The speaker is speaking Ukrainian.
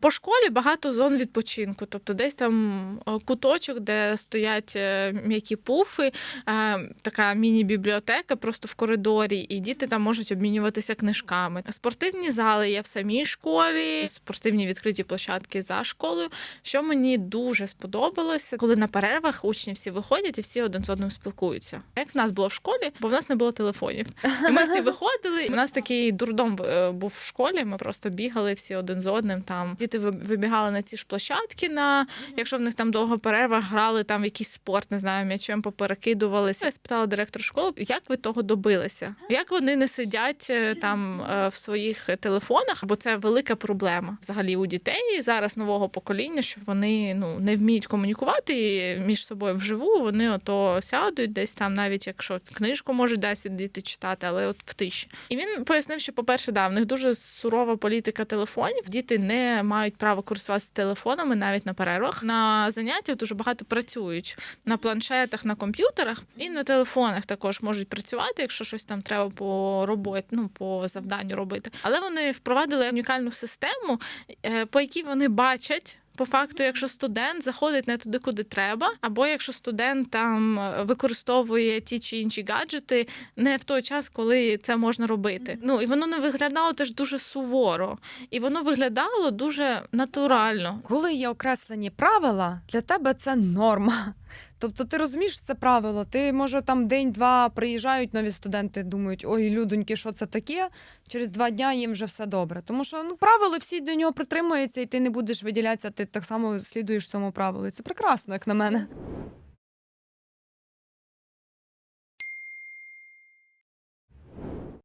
По школі багато зон відпочинку, тобто десь там е, куточок, де стоять е, м'які пуфи, е, така міні-бібліотека просто в коридорі, і діти там можуть обмінюватися книжками. Спортивні зали є в самій школі, спортивні відкриті площадки за школою. Що мені дуже сподобалося, коли на перервах учні всі виходять і всі один з одним спілкуються. Як в нас було в школі, бо в нас не було телефонів. І ми всі виходили. У нас такий дурдом був в школі. Ми просто бігали всі один з одним. Там діти вибігали на ці ж площадки. На якщо в них там довга перерва, грали там в якийсь спорт, не знаю, м'ячем поперекидувалися. Я спитала директор школи, як ви того добилися? Як вони не сидять е, там е, в своїх телефонах? Бо це велика проблема взагалі у дітей зараз нового покоління, що вони ну не вміють комунікувати між собою вживу. Вони ото сядуть десь там, навіть якщо книжку можуть десь діти читати, але от в тиші. І він пояснив, що, по-перше, да, в них дуже сурова політика телефонів. Діти не мають права користуватися телефонами навіть на перервах. На заняттях дуже багато працюють на планшетах, на комп'ютерах і на телефонах також можуть працювати, якщо щось там треба по роботі, ну по завданню робити. Але вони впровадили унікальну систему, е, по якій вони бачать. По факту, якщо студент заходить не туди, куди треба, або якщо студент там е, використовує ті чи інші гаджети не в той час, коли це можна робити. Ну і воно не виглядало теж дуже суворо, і воно виглядало дуже натурально. Коли є окреслені правила, для тебе це норма. Тобто ти розумієш це правило. Ти може там день-два приїжджають нові студенти, думають, ой, людоньки, що це таке? Через два дня їм вже все добре. Тому що ну правило всі до нього притримуються, і ти не будеш виділятися, ти так само слідуєш цьому правилу. І це прекрасно, як на мене.